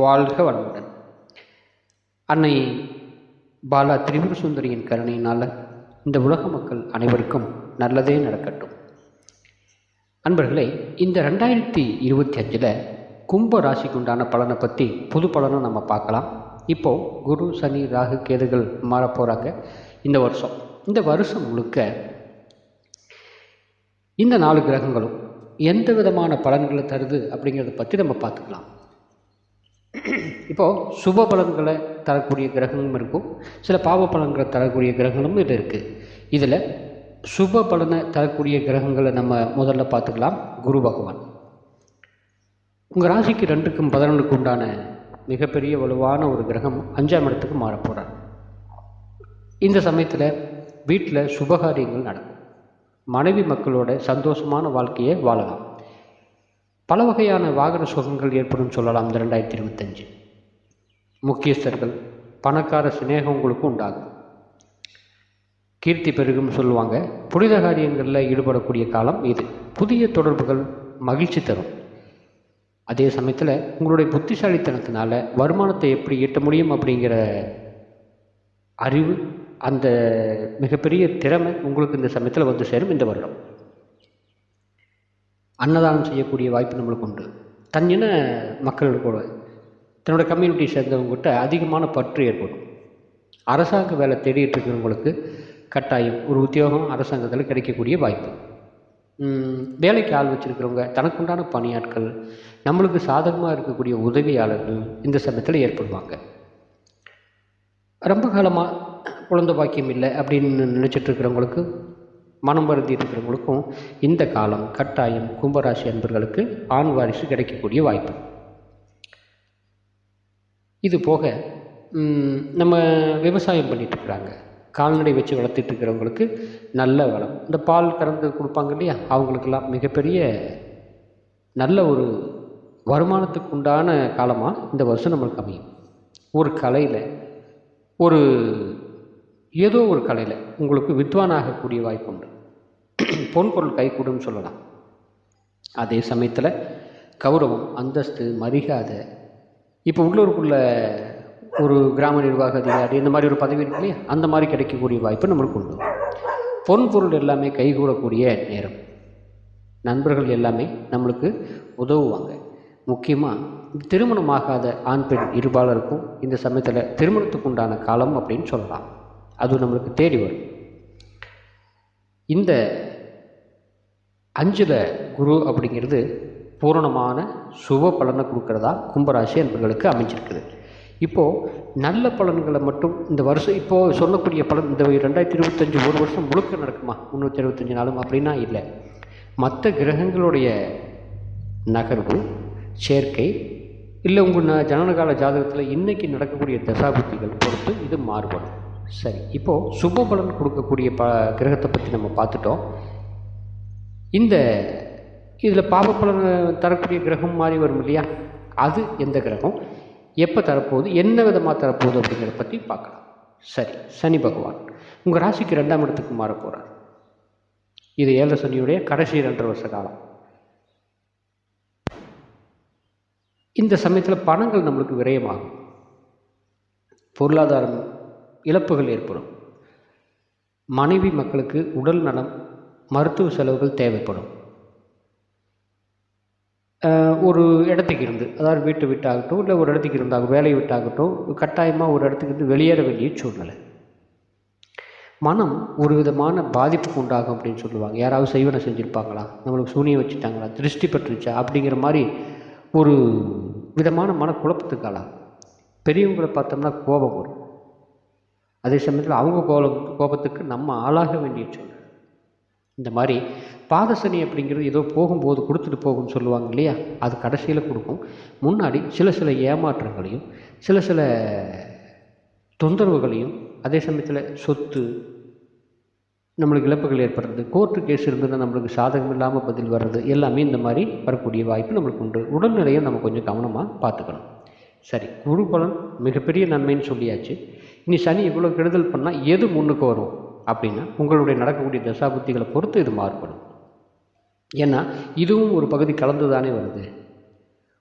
வாழ்க வளமுடன் அன்னை பாலா திரிபுர சுந்தரியின் கருணையினால் இந்த உலக மக்கள் அனைவருக்கும் நல்லதே நடக்கட்டும். அன்பர்களே இந்த ரெண்டாயிரத்தி இருபத்தி அஞ்சில் கும்ப ராசிக்கு உண்டான பலனை பற்றி புது பலனை நம்ம பார்க்கலாம். இப்போது குரு சனி ராகு கேதுகள் மாறப்போகிறாங்க இந்த வருஷம். இந்த வருஷம் முழுக்க இந்த நாலு கிரகங்களும் எந்த விதமான பலன்களை தருது அப்படிங்கிறத பற்றி நம்ம பார்த்துக்கலாம். இப்போது சுப பலன்களை தரக்கூடிய கிரகங்களும் இருக்கும். சில பாவ பலன்களை தரக்கூடிய கிரகங்களும் இது இருக்குது இதில் சுப பலனை தரக்கூடிய கிரகங்களை நம்ம முதல்ல பார்த்துக்கலாம். குரு பகவான். உங்கள் ராசிக்கு ரெண்டுக்கும் பதினொன்றுக்கு உண்டான மிகப்பெரிய வலுவான ஒரு கிரகம் அஞ்சாம் இடத்துக்கு மாறப்போகிறார் இந்த சமயத்தில் வீட்டில் சுபகாரியங்கள் நடக்கும். மனைவி மக்களோட சந்தோஷமான வாழ்க்கையை வாழலாம். பல வகையான வாகன சுகங்கள் ஏற்படும் சொல்லலாம் இந்த ரெண்டாயிரத்தி இருபத்தஞ்சு. முக்கியஸ்தர்கள் பணக்கார சிநேகம் உங்களுக்கு உண்டாகும். கீர்த்தி பெருகும் சொல்லுவாங்க புனித காரியங்களில் ஈடுபடக்கூடிய காலம் இது. புதிய தொடர்புகள் மகிழ்ச்சி தரும். அதே சமயத்தில் உங்களுடைய புத்திசாலித்தனத்தினால வருமானத்தை எப்படி ஈட்ட முடியும் அப்படிங்கிற அறிவு அந்த மிகப்பெரிய திறமை உங்களுக்கு இந்த சமயத்தில் வந்து சேரும் இந்த வருடம். அன்னதானம் செய்யக்கூடிய வாய்ப்பு நம்மளுக்கு உண்டு. தன்னின மக்கள் கூட தன்னோட கம்யூனிட்டி சேர்ந்தவங்ககிட்ட அதிகமான பற்று ஏற்படும். அரசாங்க வேலை தேடிட்டு இருக்கிறவங்களுக்கு கட்டாயம் ஒரு உத்தியோகம் அரசாங்கத்தில் கிடைக்கக்கூடிய வாய்ப்பு. வேலைக்கு ஆள் வச்சுருக்கிறவங்க தனக்குண்டான பணியாட்கள் நம்மளுக்கு சாதகமாக இருக்கக்கூடிய உதவியாளர்கள் இந்த சமயத்தில் ஏற்படுவாங்க. ரொம்ப காலமாக குழந்தை பாக்கியம் இல்லை அப்படின்னு நினச்சிட்டு இருக்கிறவங்களுக்கு மனம் வருந்தி இருக்கிறவங்களுக்கும் இந்த காலம் கட்டாயம் கும்பராசி அன்பர்களுக்கு ஆண் வாரிசு கிடைக்கக்கூடிய வாய்ப்பு. இது போக நம்ம விவசாயம் பண்ணிட்டு இருக்கிறாங்க. கால்நடை வச்சு வளர்த்துட்டு இருக்கிறவங்களுக்கு நல்ல வளம். இந்த பால் கறந்து கொடுப்பாங்க இல்லையா? அவங்களுக்கெல்லாம் மிகப்பெரிய நல்ல ஒரு வருமானத்துக்கு உண்டான காலமாக இந்த வருஷம் நம்மளுக்கு அமையும். ஒரு கலையில் ஒரு ஏதோ ஒரு கலையில் உங்களுக்கு வித்வானாகக்கூடிய வாய்ப்பு உண்டு பொன் பொருள் கைகூடுன்னு சொல்லலாம். அதே சமயத்தில் கௌரவம் அந்தஸ்து மரியாதை. இப்போ உள்ளூருக்குள்ள ஒரு கிராம நிர்வாக அதிகாரி இந்த மாதிரி ஒரு பதவி இருக்கு இல்லையா? அந்த மாதிரி கிடைக்கக்கூடிய வாய்ப்பு நம்மளுக்கு உண்டு. பொன் பொருள் எல்லாமே கைகூடக்கூடிய நேரம். நண்பர்கள் எல்லாமே நம்மளுக்கு உதவுவாங்க. முக்கியமாக திருமணமாகாத ஆண் பெண் இருபாலருக்கும் இந்த சமயத்தில் திருமணத்துக்கு உண்டான காலம் அப்படின்னு சொல்லலாம். அது நம்மளுக்கு தேடி வரும். இந்த அஞ்சில் குரு அப்படிங்கிறது பூரணமான சுப பலனை கொடுக்குறதா கும்பராசி என்பர்களுக்கு அமைஞ்சிருக்குது. இப்போது நல்ல பலன்களை மட்டும் இந்த வருஷம் இப்போது சொல்லக்கூடிய பலன் இந்த ரெண்டாயிரத்தி இருபத்தஞ்சி ஒரு வருஷம் முழுக்க நடக்குமா? முந்நூற்றி அறுபத்தஞ்சு நாளும் அப்படின்னா இல்லை. மற்ற கிரகங்களுடைய நகர்வு சேர்க்கை இல்லை உங்கள் ஜனனகால ஜாதகத்தில் இன்றைக்கி நடக்கக்கூடிய தசாபுத்திகள் பொறுத்து இது மாறுபடும். சரி. இப்போது சுப பலன் கொடுக்கக்கூடிய ப கிரகத்தை பற்றி நம்ம பார்த்துட்டோம். இந்த இதில் பாப பலன் தரக்கூடிய கிரகம் மாதிரி வரும் இல்லையா? அது எந்த கிரகம்? எப்போ தரப்போகுது? என்ன விதமாக தரப்போகுது அப்படிங்கிறத பற்றி பார்க்கலாம். சரி சனி பகவான். உங்கள் ராசிக்கு ரெண்டாம் இடத்துக்கு மாற போகிறார் இது ஏழ சனியுடைய கடைசி ரெண்டரை வருஷ காலம். இந்த சமயத்தில் பணங்கள் நம்மளுக்கு விரயமாகும். பொருளாதாரம் இழப்புகள் ஏற்படும். மனைவி மக்களுக்கு உடல் நலம் மருத்துவ செலவுகள் தேவைப்படும். ஒரு இடத்துக்கு இருந்து அதாவது வீட்டை விட்டாகட்டும் இல்லை ஒரு இடத்துக்கு இருந்தாகும் வேலையை விட்டாகட்டும் கட்டாயமாக ஒரு இடத்துக்கு இருந்து வெளியேற வேண்டிய சூழ்நிலை. மனம் ஒரு விதமான பாதிப்புக்கு உண்டாகும் அப்படின்னு சொல்லுவாங்க. யாராவது செய்வனை செஞ்சுருப்பாங்களா? நம்மளுக்கு சூனியம் வச்சுட்டாங்களா? திருஷ்டி பட்டுருச்சா அப்படிங்கிற மாதிரி ஒரு விதமான மன ஆளாகும். பெரியவங்களை பார்த்தோம்னா கோபம் வரும். அதே சமயத்தில் அவங்க கோபம் கோபத்துக்கு நம்ம ஆளாக வேண்டிய சூழ்நிலை இந்த மாதிரி பாதசனி அப்படிங்கிறது ஏதோ போகும்போது கொடுத்துட்டு போகும்னு சொல்லுவாங்க இல்லையா? அது கடைசியில் கொடுக்கும். முன்னாடி சில சில ஏமாற்றங்களையும் சில சில தொந்தரவுகளையும் அதே சமயத்தில் சொத்து நம்மளுக்கு இழப்புகள் ஏற்படுறது கோர்ட்டு கேஸ் இருந்ததுன்னா நம்மளுக்கு சாதகம் இல்லாமல் பதில் வர்றது எல்லாமே இந்த மாதிரி வரக்கூடிய வாய்ப்பு நம்மளுக்கு உண்டு. உடல்நிலையை நம்ம கொஞ்சம் கவனமாக பார்த்துக்கணும். சரி குரு பலன் மிகப்பெரிய நன்மைன்னு சொல்லியாச்சு. இனி சனி இவ்வளோ கெடுதல் பண்ணால் எது முன்னுக்கு வரும்? அப்படின்னா உங்களுடைய நடக்கக்கூடிய தசாபுத்திகளை பொறுத்து இது மாறுபடும். ஏன்னா இதுவும் ஒரு பகுதி கலந்து தானே வருது.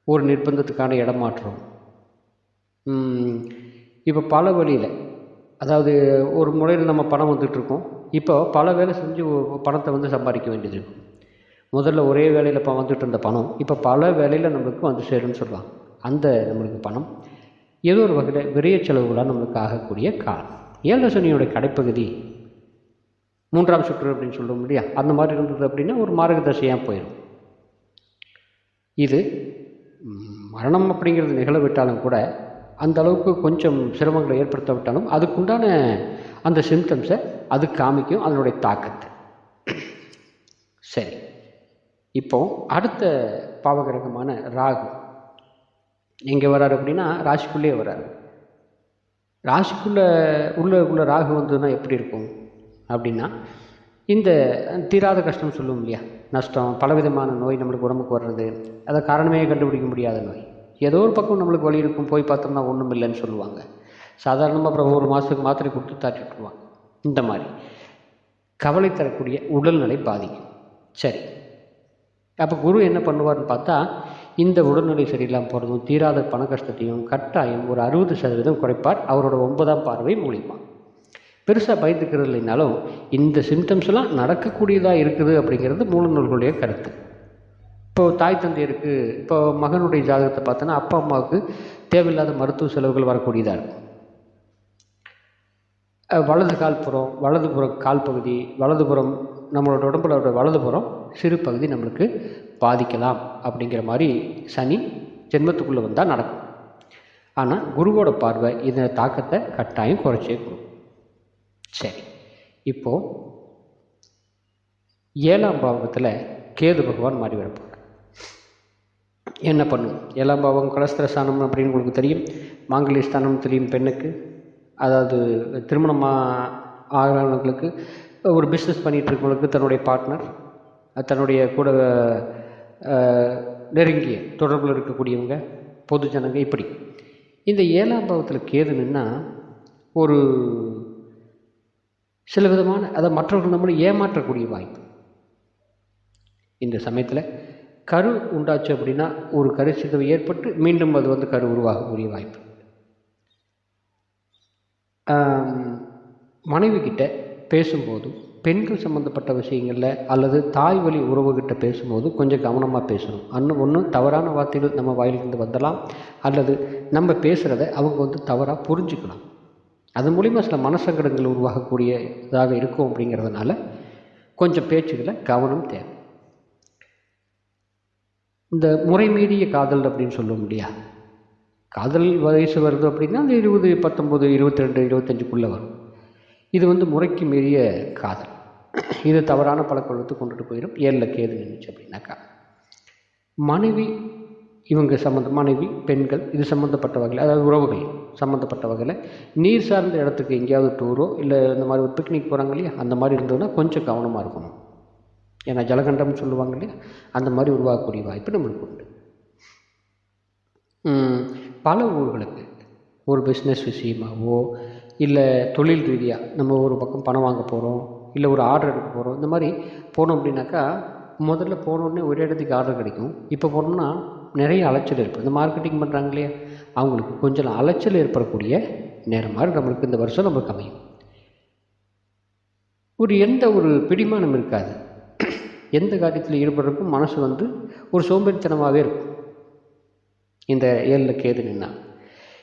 ஒரு நிர்பந்தத்துக்கான இடமாற்றம் இப்போ பல வழியில் அதாவது ஒரு முறையில் நம்ம பணம் வந்துட்டுருக்கோம். இப்போ பல வேலை செஞ்சு பணத்தை வந்து சம்பாதிக்க வேண்டியது இருக்கும் முதல்ல ஒரே வேலையில் இப்போ வந்துட்டு இருந்த பணம் இப்போ பல வேலையில் நம்மளுக்கு வந்து சேரும்னு சொல்லலாம் அந்த நம்மளுக்கு பணம். ஏதோ ஒரு வகையில் விரைய செலவுகளாக நம்மளுக்கு ஆகக்கூடிய காலம். ஏழரை சனியோட கடைப்பகுதி மூன்றாம் சுற்று அப்படின்னு சொல்லுவோம் இல்லையா? அந்த மாதிரி இருந்தது அப்படின்னா ஒரு மார்கதர்சியாக போயிடும் இது மரணம் அப்படிங்கிறது நிகழவிட்டாலும் கூட அந்த அளவுக்கு கொஞ்சம் சிரமங்களை ஏற்படுத்த விட்டாலும் அதுக்குண்டான அந்த சிம்டம்ஸை அது காமிக்கும் அதனுடைய தாக்கத்தை. சரி. இப்போ அடுத்த பாவகிரகமான ராகு. எங்கே வராரு அப்படின்னா ராசிக்குள்ளேயே வராரு. ராசிக்குள்ளே உள்ள உள்ள ராகு வந்ததுன்னா எப்படி இருக்கும்? அப்படின்னா இந்த தீராத கஷ்டம் சொல்லுவோம் இல்லையா? நஷ்டம் பலவிதமான நோய் நம்மளுக்கு உடம்புக்கு வர்றது அதை காரணமே கண்டுபிடிக்க முடியாத நோய். ஏதோ ஒரு பக்கம் நம்மளுக்கு வழி இருக்கும் போய் பார்த்தோம்னா ஒன்றும் இல்லைன்னு சொல்லுவாங்க. சாதாரணமாக அப்புறம் ஒரு மாதத்துக்கு மாத்திரை கொடுத்து தாட்டி விட்டுருவாங்க. இந்த மாதிரி. கவலை தரக்கூடிய உடல்நிலை பாதிக்கும். சரி. அப்போ குரு என்ன பண்ணுவார்னு பார்த்தா இந்த உடல்நிலை சரியில்லாமல் போகிறதும் தீராத பண கஷ்டத்தையும் கட்டாயம் ஒரு அறுபது சதவீதம் குறைப்பார். அவரோட ஒன்பதாம் பார்வை மூலியமாக பெருசாக பயந்துக்கிறது இல்லைனாலும் இந்த சிம்டம்ஸ்லாம் நடக்கக்கூடியதாக இருக்குது அப்படிங்கிறது மூல நூல்களுடைய கருத்து. இப்போ தாய் தந்தையருக்கு இப்போ மகனுடைய ஜாதகத்தை பார்த்தோன்னா அப்பா அம்மாவுக்கு தேவையில்லாத மருத்துவ செலவுகள் வரக்கூடியதாக இருக்கும். வலது கால்புறம் வலதுபுறம் கால் பகுதி வலதுபுறம் நம்மளோட உடம்புல வலதுபுறம் சிறு பகுதி நம்மளுக்கு பாதிக்கலாம் அப்படிங்கிற மாதிரி சனி ஜென்மத்துக்குள்ளே வந்தால் நடக்கும். ஆனால் குருவோட பார்வை இதன் தாக்கத்தை கட்டாயம் குறைச்சே கொடுக்கும் சரி இப்போது ஏழாம் பாவத்தில் கேது பகவான் மாறி வரப்போகிறார் என்ன பண்ணும்? ஏழாம் பாவம் கலஸ்திர ஸ்தானம் அப்படின்னு உங்களுக்கு தெரியும். மாங்கலி ஸ்தானம் தெரியும் பெண்ணுக்கு. அதாவது திருமணமாக ஆகிறவங்களுக்கு ஒரு பிஸ்னஸ் பண்ணிகிட்டு இருக்கவங்களுக்கு தன்னுடைய பார்ட்னர் தன்னுடைய கூட நெருங்கிய தொடர்பில் இருக்கக்கூடியவங்க பொது ஜனங்க இப்படி. இந்த ஏழாம் பாவத்தில் கேது நின்னா ஒரு சில விதமான அதை மற்றவர்கள் நம்மளை ஏமாற்றக்கூடிய வாய்ப்பு. இந்த சமயத்தில் கரு உண்டாச்சு அப்படின்னா ஒரு கரு சிதவு ஏற்பட்டு மீண்டும் அது வந்து கரு உருவாகக்கூடிய வாய்ப்பு. மனைவி கிட்ட பேசும்போது பெண்கள் சம்மந்தப்பட்ட விஷயங்களில் அல்லது தாய் வழி உறவுகிட்ட பேசும்போது கொஞ்சம் கவனமாக பேசணும். அன்னும் ஒன்று தவறான வார்த்தைகள் நம்ம வாயிலிருந்து வந்தலாம். அல்லது நம்ம பேசுகிறத அவங்க வந்து தவறாக புரிஞ்சுக்கலாம். அது மூலிமா சில மனசங்கடங்கள் உருவாகக்கூடிய இதாக இருக்கும் அப்படிங்கிறதுனால கொஞ்சம் பேச்சுகளை கவனம் தேவை. இந்த முறைமீறிய காதல் அப்படின்னு சொல்ல முடியாது காதல் வயசு வருது அப்படின்னா அந்த இருபது பத்தொம்பது இருபத்தி ரெண்டு இருபத்தஞ்சுக்குள்ளே வரும். இது வந்து முறைக்கு மீறிய காதல். இது தவறான பழக்கவழக்கத்தை கொண்டுட்டு போயிடும் ஏழில் கேது நின்றுச்சு அப்படின்னாக்கா. மனைவி இவங்க சம்மந்த மனைவி பெண்கள் இது சம்மந்தப்பட்ட வகையில் அதாவது உறவுகள் சம்மந்தப்பட்ட வகையில் நீர் சார்ந்த இடத்துக்கு எங்கேயாவது டூரோ இல்லை இந்த மாதிரி ஒரு பிக்னிக் போகிறாங்க இல்லையா அந்த மாதிரி இருந்ததுன்னா கொஞ்சம் கவனமாக இருக்கணும். ஏன்னா ஜலகண்டம்னு சொல்லுவாங்க இல்லையா அந்த மாதிரி உருவாகக்கூடிய வாய்ப்பு நம்மளுக்கு உண்டு. பல ஊர்களுக்கு. ஒரு பிஸ்னஸ் விஷயமாகவோ இல்லை தொழில் ரீதியாக நம்ம ஒரு பக்கம் பணம் வாங்க போகிறோம் இல்லை ஒரு ஆர்டர் எடுக்க போகிறோம் இந்த மாதிரி போனோம் அப்படின்னாக்கா முதல்ல போனோடனே ஒரே இடத்துக்கு ஆர்டர் கிடைக்கும். இப்போ போனோம்னா நிறைய அலைச்சல் ஏற்படும் இந்த மார்க்கெட்டிங் பண்ணுறாங்க இல்லையா அவங்களுக்கு கொஞ்சம் அலைச்சல் ஏற்படக்கூடிய நேரமாக நம்மளுக்கு இந்த வருஷம் நம்மளுக்கு அமையும். ஒரு எந்த ஒரு பிடிமானம் இருக்காது. எந்த காரியத்தில் ஈடுபடுறதுக்கும் மனசு வந்து ஒரு சோம்பேறித்தனமாகவே இருக்கும். இந்த ஏழில் கேது நின்னா.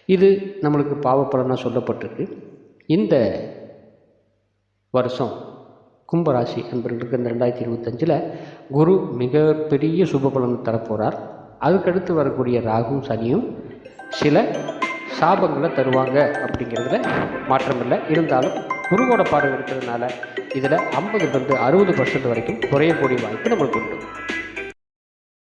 இது நம்மளுக்கு பாவப்பலனாக சொல்லப்பட்டிருக்கு. இந்த வருஷம் கும்பராசி என்பவர்களுக்கு இந்த ரெண்டாயிரத்தி இருபத்தஞ்சில் குரு மிகப்பெரிய சுபபலன் தரப்போகிறார் அதுக்கடுத்து வரக்கூடிய ராகும் சனியும் சில சாபங்களை தருவாங்க அப்படிங்கிறதுல மாற்றமில்லை. இருந்தாலும் குருவோட பார்வை இருக்கிறதுனால இதில் ஐம்பதுலேருந்து அறுபது பர்சன்ட் வரைக்கும் குறையக்கூடிய வாய்ப்பு நம்மளுக்கு உண்டு.